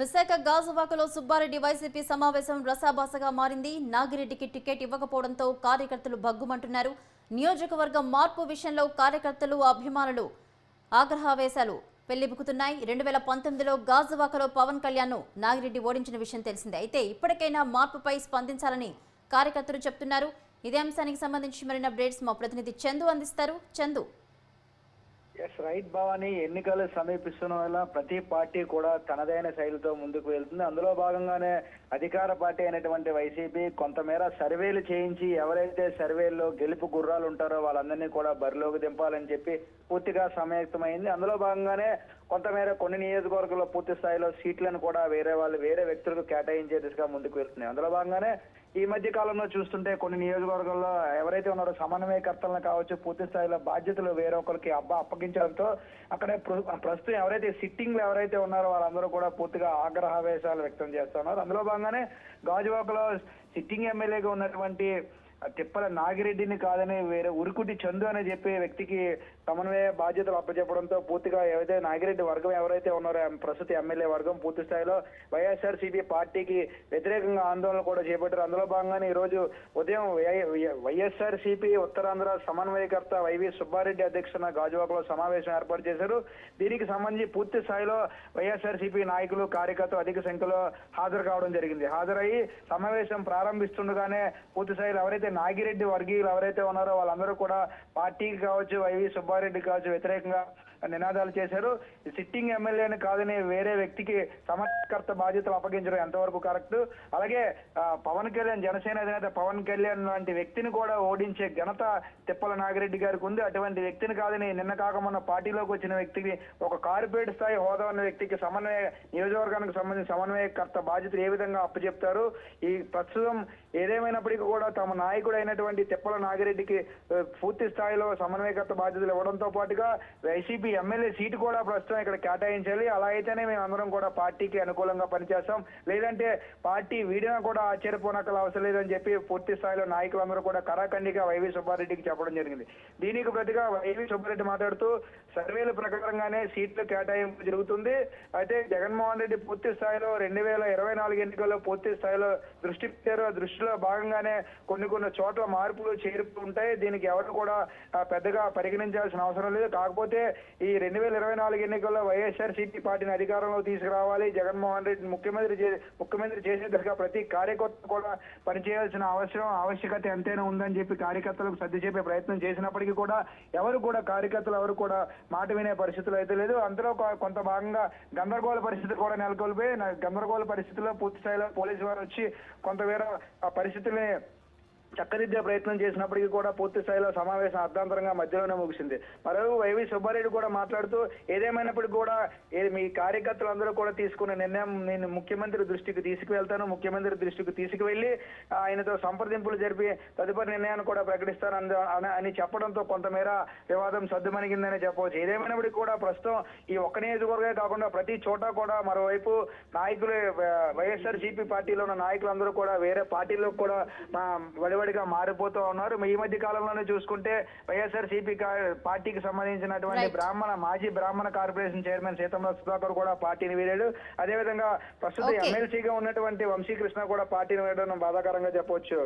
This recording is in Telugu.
విశాఖ గాజువాకలో సుబ్బారెడ్డి వైసీపీ సమావేశం రసాభాసగా మారింది. నాగిరెడ్డికి టికెట్ ఇవ్వకపోవడంతో కార్యకర్తలు భగ్గుమంటున్నారు. నియోజకవర్గం మార్పు విషయంలో కార్యకర్తలు అభిమానులు ఆగ్రహావేశాలు పెళ్ళిబుకుతున్నాయి రెండు వేల పంతొమ్మిదిలో గాజువాకలో పవన్ కళ్యాణ్ నాగిరెడ్డి ఓడించిన విషయం తెలిసిందే. అయితే ఇప్పటికైనా మార్పుపై స్పందించాలని కార్యకర్తలు చెప్తున్నారు. ఇదే అంశానికి సంబంధించి మరిన్ని అప్డేట్స్ మా ప్రతినిధి చందు అందిస్తారు. చందు. ఎస్ రైట్ భవాని ఎన్నికలు సమీపిస్తున్న వల్ల ప్రతి పార్టీ కూడా తనదైన శైలితో ముందుకు వెళ్తుంది. అందులో భాగంగానే అధికార పార్టీ అయినటువంటి వైసీపీ కొంతమేర సర్వేలు చేయించి ఎవరైతే సర్వేల్లో గెలుపు గుర్రాలు ఉంటారో వాళ్ళందరినీ కూడా బరిలోకి దింపాలని చెప్పి పూర్తిగా సమాయత్తమైంది. అందులో భాగంగానే కొంతమేర కొన్ని నియోజకవర్గాల్లో పూర్తి స్థాయిలో సీట్లను కూడా వేరే వాళ్ళు వేరే వ్యక్తులకు కేటాయించే దిశగా ముందుకు వెళ్తున్నాయి. అందులో భాగంగానే ఈ మధ్య కాలంలో చూస్తుంటే కొన్ని నియోజకవర్గాల్లో ఎవరైతే ఉన్నారో సమన్వయకర్తలను కావచ్చు పూర్తి స్థాయిలో బాధ్యతలు వేరొకరికి అబ్బా అప్పగించడంతో అక్కడ ప్ర- ప్రస్తుతం ఎవరైతే సిట్టింగ్లు ఎవరైతే ఉన్నారో వాళ్ళందరూ కూడా పూర్తిగా ఆగ్రహావేశాలు వ్యక్తం చేస్తున్నారు. అందులో భాగంగా భాగంగానే గాజువాకలో సిట్టింగ్ ఎమ్మెల్యేగా ఉన్నటువంటి తిప్పల నాగిరెడ్డిని కాదని వేరే ఉరుకుటి చందు అని చెప్పే వ్యక్తికి సమన్వయ బాధ్యతలు అప్పచెప్పడంతో పూర్తిగా ఏవైతే నాగిరెడ్డి వర్గం ఎవరైతే ఉన్నారో ప్రస్తుత ఎమ్మెల్యే వర్గం పూర్తి స్థాయిలో వైఎస్ఆర్సీపీ పార్టీకి వ్యతిరేకంగా ఆందోళన కూడా చేపట్టారు. అందులో భాగంగానే ఈ రోజు ఉదయం వైఎస్ఆర్సీపీ ఉత్తరాంధ్ర సమన్వయకర్త వైవి సుబ్బారెడ్డి అధ్యక్షతన గాజువాకలో సమావేశం ఏర్పాటు చేశారు. దీనికి సంబంధించి పూర్తి స్థాయిలో వైఎస్ఆర్సీపీ నాయకులు కార్యకర్తలు అధిక సంఖ్యలో హాజరు కావడం జరిగింది. హాజరయ్యి సమావేశం ప్రారంభిస్తుండగానే పూర్తి స్థాయిలో ఎవరైతే నాగిరెడ్డి వర్గీయులు ఎవరైతే ఉన్నారో వాళ్ళందరూ కూడా పార్టీకి కావచ్చు వైవి సుబ్బారెడ్డి కావచ్చు వ్యతిరేకంగా నినాదాలు చేశారు. సిట్టింగ్ ఎమ్మెల్యేని కాదని వేరే వ్యక్తికి సమకర్త బాధ్యతలు అప్పగించడం ఎంతవరకు కరెక్ట్? అలాగే పవన్ కళ్యాణ్ జనసేన అధినేత పవన్ కళ్యాణ్ లాంటి వ్యక్తిని కూడా ఓడించే ఘనత తిప్పల నాగిరెడ్డి గారికి ఉంది. అటువంటి వ్యక్తిని కాదని నిన్న కాక మొన్న పార్టీలోకి వచ్చిన వ్యక్తికి ఒక కార్పొరేట్ స్థాయి హోదా ఉన్న వ్యక్తికి సమన్వయ నియోజకవర్గానికి సంబంధించిన సమన్వయకర్త బాధ్యతలు ఏ విధంగా అప్పచెప్తారు? ఈ ప్రస్తుతం ఏదేమైనప్పటికీ కూడా తమ నాయకుడు అయినటువంటి తిప్పల నాగిరెడ్డికి పూర్తి స్థాయిలో సమన్వయకర్త బాధ్యతలు ఇవ్వడంతో పాటుగా వైసీపీ ఎమ్మెల్యే సీటు కూడా ప్రస్తుతం ఇక్కడ కేటాయించాలి. అలా అయితేనే మేము అందరం కూడా పార్టీకి అనుకూలంగా పనిచేస్తాం. లేదంటే పార్టీ వీడినా కూడా ఆశ్చర్యపోనక్కల అవసరం లేదని చెప్పి పూర్తి స్థాయిలో నాయకులందరూ కూడా కరాఖండిగా వైవి సుబ్బారెడ్డికి చెప్పడం జరిగింది. దీనికి ప్రతిగా వైవి సుబ్బారెడ్డి మాట్లాడుతూ సర్వేల ప్రకారంగానే సీట్లు కేటాయింపు జరుగుతుంది. అయితే జగన్మోహన్ రెడ్డి పూర్తి స్థాయిలో రెండు వేల ఇరవై నాలుగు ఎన్నికల్లో పూర్తి స్థాయిలో దృష్టి పెట్టారు. దృష్టిలో భాగంగానే కొన్ని కొన్ని చోట్ల మార్పులు చేర్పులు ఉంటాయి. దీనికి ఎవరు కూడా పెద్దగా పరిగణించాల్సిన అవసరం లేదు. కాకపోతే ఈ రెండు వేల ఇరవై నాలుగు ఎన్నికల్లో వైఎస్ఆర్ సిపి పార్టీని అధికారంలో తీసుకురావాలి. జగన్మోహన్ రెడ్డి ముఖ్యమంత్రి చే- ముఖ్యమంత్రి చేసే ప్రతి కార్యకర్త కూడా పనిచేయాల్సిన అవసరం ఆవశ్యకత ఎంతైనా ఉందని చెప్పి కార్యకర్తలకు సర్ది చెప్పే ప్రయత్నం చేసినప్పటికీ కూడా ఎవరు కూడా కార్యకర్తలు ఎవరు కూడా మాట వినే పరిస్థితులు అయితే లేదు. అందులో కొంత భాగంగా గందరగోళ పరిస్థితులు కూడా నెలకొల్పి గందరగోళ పరిస్థితుల్లో పూర్తి స్థాయిలో పోలీసు వారు వచ్చి కొంతమేర ఆ పరిస్థితుల్ని చక్కదిద్దే ప్రయత్నం చేసినప్పటికీ కూడా పూర్తి స్థాయిలో సమావేశం అర్ధాంతరంగా మధ్యలోనే ముగిసింది. మరో వైవి సుబ్బారెడ్డి కూడా మాట్లాడుతూ ఏదేమైనప్పటికీ కూడా ఏ- మీ కార్యకర్తలందరూ కూడా తీసుకున్న నిర్ణయం నేను ముఖ్యమంత్రి దృష్టికి తీసుకువెళ్తాను ముఖ్యమంత్రి దృష్టికి తీసుకువెళ్ళి ఆయనతో సంప్రదింపులు జరిపి తదుపరి నిర్ణయాన్ని కూడా ప్రకటిస్తాను అని- అని చెప్పడంతో కొంతమేర వివాదం సర్దుమణిగిందని చెప్పవచ్చు. ఏదేమైనప్పటికీ కూడా ప్రస్తుతం ఈ ఒక్క నియోజకవర్గమే కాకుండా ప్రతి చోట కూడా మరోవైపు నాయకులు వైఎస్ఆర్ సిపి పార్టీలో ఉన్న నాయకులందరూ కూడా వేరే పార్టీలకు కూడా వడివడిగా మారిపోతూ ఉన్నారు ఈ మధ్య కాలంలోనే చూసుకుంటే వైఎస్ఆర్ సిపి పార్టీకి సంబంధించినటువంటి. బ్రాహ్మణ మాజీ బ్రాహ్మణ కార్పొరేషన్ చైర్మన్ సీతంరావు సుధాకర్ కూడా పార్టీని వీడాడు అదేవిధంగా ప్రస్తుతం. ఎమ్మెల్సీగా ఉన్నటువంటి వంశీకృష్ణ కూడా పార్టీని వీడడం బాధాకరంగా చెప్పవచ్చు